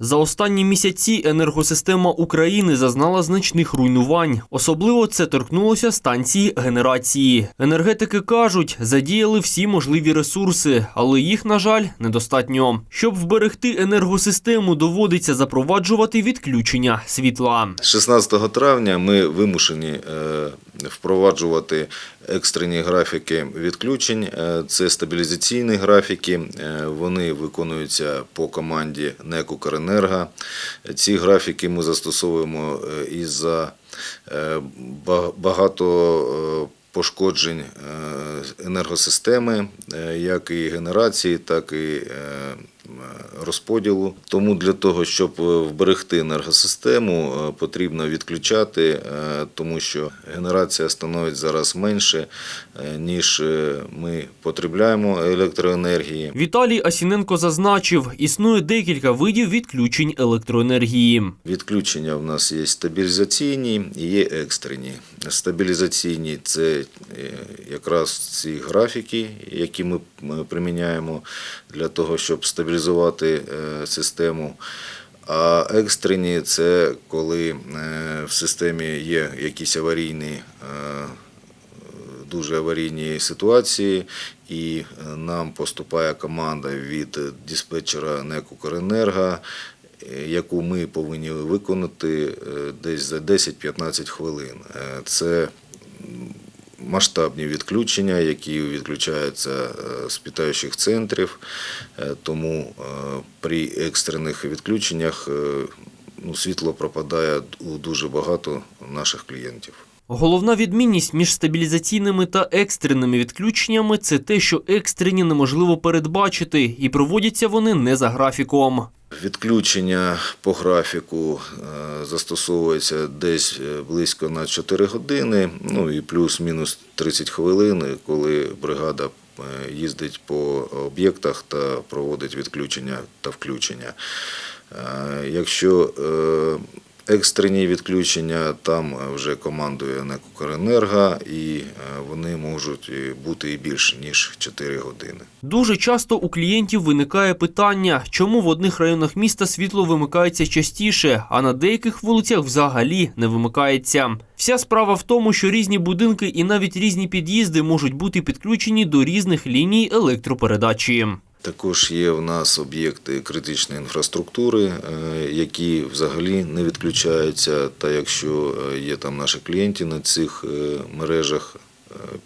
За останні місяці енергосистема України зазнала значних руйнувань. Особливо це торкнулося станції генерації. Енергетики кажуть, задіяли всі можливі ресурси, але їх, на жаль, недостатньо. Щоб вберегти енергосистему, доводиться запроваджувати відключення світла. 16 травня ми вимушені е, впроваджувати екстрені графіки відключень. Е, Це стабілізаційні графіки. Е, Вони виконуються по команді НЕК «Укренерго». Ці графіки ми застосовуємо і із-за е, багато е, пошкоджень е, енергосистеми, е, як і генерації, так і е, розподілу. Тому для того, щоб е, вберегти енергосистему, е, потрібно відключати, е, тому що генерація становить зараз менше, ніж ми потребляємо електроенергії. Віталій Асіненко зазначив, існує декілька видів відключень електроенергії. Відключення в нас є стабілізаційні і є екстрені. Стабілізаційні це якраз ці графіки, які ми приміняємо для того, щоб стабілізувати е, систему. А екстрені це коли е, в системі є якісь аварійні. е, Дуже аварійні ситуації, і нам поступає команда від диспетчера НЕК «Укренерго», яку ми повинні виконати десь за 10-15 хвилин. Це масштабні відключення, які відключаються е, з питаючих центрів, Е, тому е, при екстрених відключеннях ну, світло пропадає у дуже багато наших клієнтів. Головна відмінність між стабілізаційними та екстреними відключеннями це те, що екстрені неможливо передбачити, і проводяться вони не за графіком. Відключення по графіку е, застосовується десь е, близько на 4 години, ну і плюс-мінус 30 хвилин, коли бригада е, їздить по об'єктах та проводить відключення та включення. Якщо екстрені відключення, там вже командує НЕК «Укренерго», і е, вони можуть бути і більше, ніж 4 години. Дуже часто у клієнтів виникає питання, чому в одних районах міста світло вимикається частіше, а на деяких вулицях взагалі не вимикається. Вся справа в тому, що різні будинки і навіть різні під'їзди можуть бути підключені до різних ліній електропередачі. Також є в нас об'єкти критичної інфраструктури, е, які взагалі не відключаються. Та якщо е, є там наші клієнти на цих е, мережах,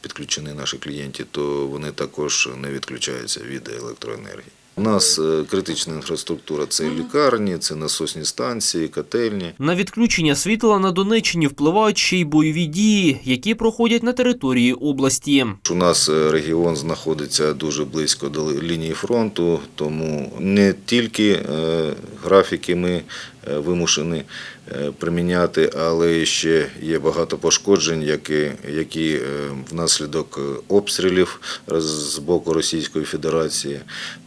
підключені наші клієнти, то вони також не відключаються від електроенергії. У нас е, критична інфраструктура це лікарні, це насосні станції, котельні. На відключення світла на Донеччині впливають ще й бойові дії, які проходять на території області. У нас е, регіон знаходиться дуже близько до лінії фронту, тому не тільки е, графіки ми вимушені приміняти, але ще є багато пошкоджень, які, які внаслідок обстрілів з боку Російської Федерації.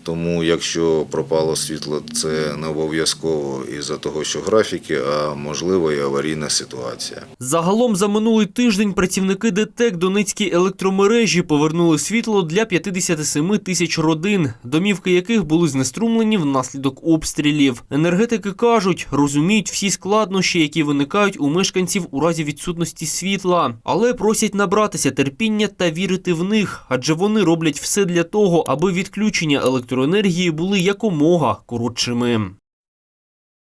Тому, якщо пропало світло, це не обов'язково із-за того, що графіки, а можливо і аварійна ситуація. Загалом за минулий тиждень працівники ДТЕК Донецькій електромережі повернули світло для 57 тисяч родин, домівки яких були знеструмлені внаслідок обстрілів. Енергетики кажуть, розуміють всі складнощі, які виникають у мешканців у разі відсутності світла, але просять набратися терпіння та вірити в них, адже вони роблять все для того, аби відключення електроенергії були якомога коротшими.